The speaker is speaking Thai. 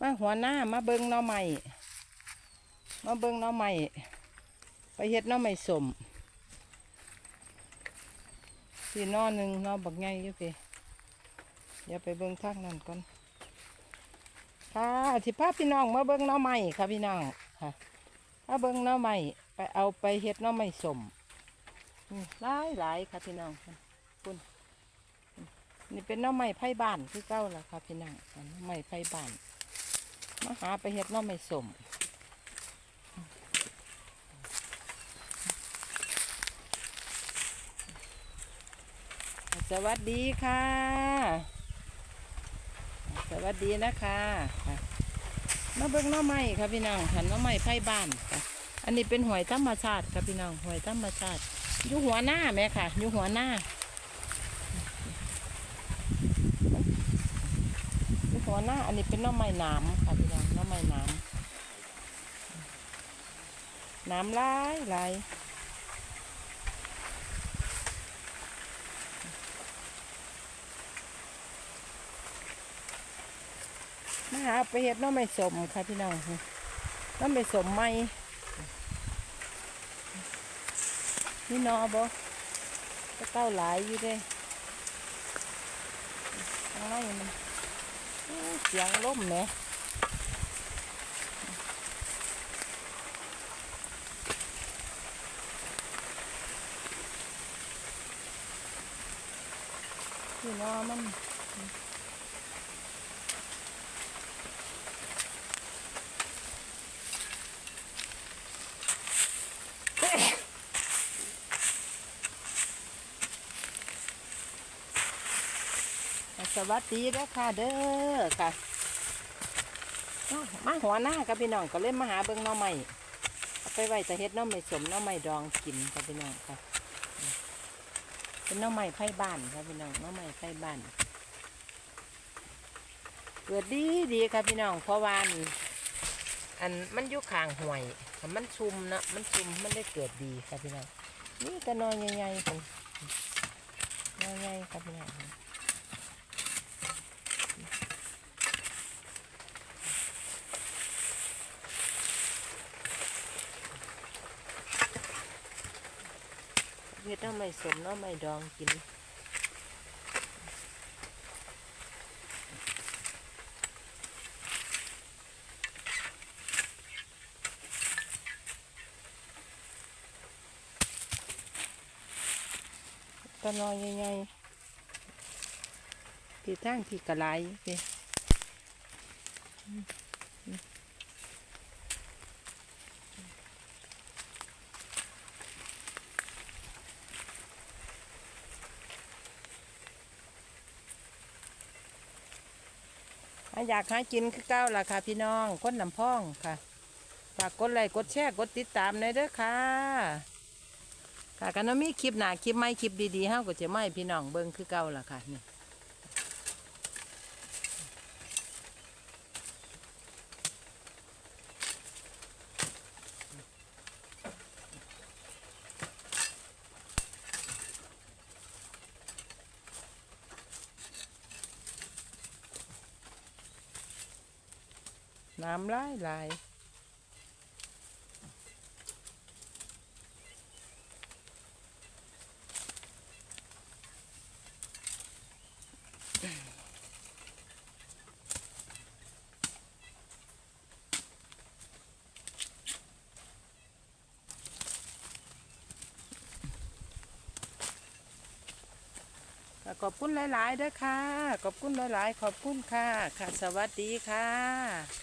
มาหัวหน้ามาเบิงน้อใหม่มาเบิงน้อใหม่ไปเฮ็ดน้อใหม่สมพี่นอหนึ่งน้อบักใหญ่อยู่พี่เดี๋ยวไปเบิงทางนั้นก่อนค่ะสิพาพี่น้องมาเบิงน้อใหม่ค่ะพี่น้องค่ะมาเบิงน้อใหม่ไปเอาไปเฮ็ดน้อใหม่สมหลายหลายค่ะพี่น้องคุณนี่เป็นน้อใหม่ไผ่บ้านคือเก้าละค่ะพี่น้องอันหน้อใหม่ไผ่บ้าน มาหาไปเฮ็ดน้อไม่สมสวัสดีค่ะ สวัสดีนะคะค่ะมาเบิ่งน้อไม้ค่ะพี่น้องค่ะหน้อไม้ไผ่บ้านค่ะอันนี้เป็นหอยธรรมชาติค่ะพี่น้องหอยธรรมชาติอยู่หัวหน้าแม่ค่ะอยู่หัวหน้าอยู่หัวหน้าอันนี้เป็นน้อไม้นามค่ะพี่น้องหน้อไม้หนามห นามหลายหลมาหาไปเห็ดน้องไม้สมค่ะพี่น้องน้องไม้สมไหมนี่นอบ่ก็เต้าหลายอยู่เด้ข้างในมันเสียงล่มแหม นี่หนอมันสวัสดีแล้วค่ะเด้อค่ะ มาหัวหน้ากับพี่น้องก็เล่นมาหาเบิ้งน้องใหม่ไปไว้แต่เฮ็ดน้องใหม่สมน้องใหม่ดองกินค่ะพี่น้องค่ะ เป็นน้อใหม่ไผ่บ้านครับพี่น้องน้อใหม่ไผ่บ้านเกิดดีดีครับพี่น้องเพราะว่านี่อันมันอยู่ข้างห่วยมันชุมนะมันชุมมันได้เกิดดีครับพี่น้องนี่ก็นอนใหญ่ๆคนนอนใหญ่ครับพี่น้อง เฮ็ดน้ำไม่สมน้ำไม่ดองกินตะนอยใหญ่ๆพี่ตั้งพี่กระไรพี่อะ อยากหากินคือเก้าล่ะค่ะ พี่น้องคนลำพองค่ะฝากกดไลค์กดแชร์กดติดตามหน่อยเด้อค่ะค่ะกันว่ามีคลิปหนาคลิปไม่คลิปดีๆเฮาก็จะมาให้พี่น้องเบิ่งคือเก้าล่ะค่ะนี่ น้ำลายไหลายขอบคุณหลายๆเด้อค่ะ ขอบคุณหลาย ๆ ขอบคุณค่ะ ค่ะ สวัสดีค่ะ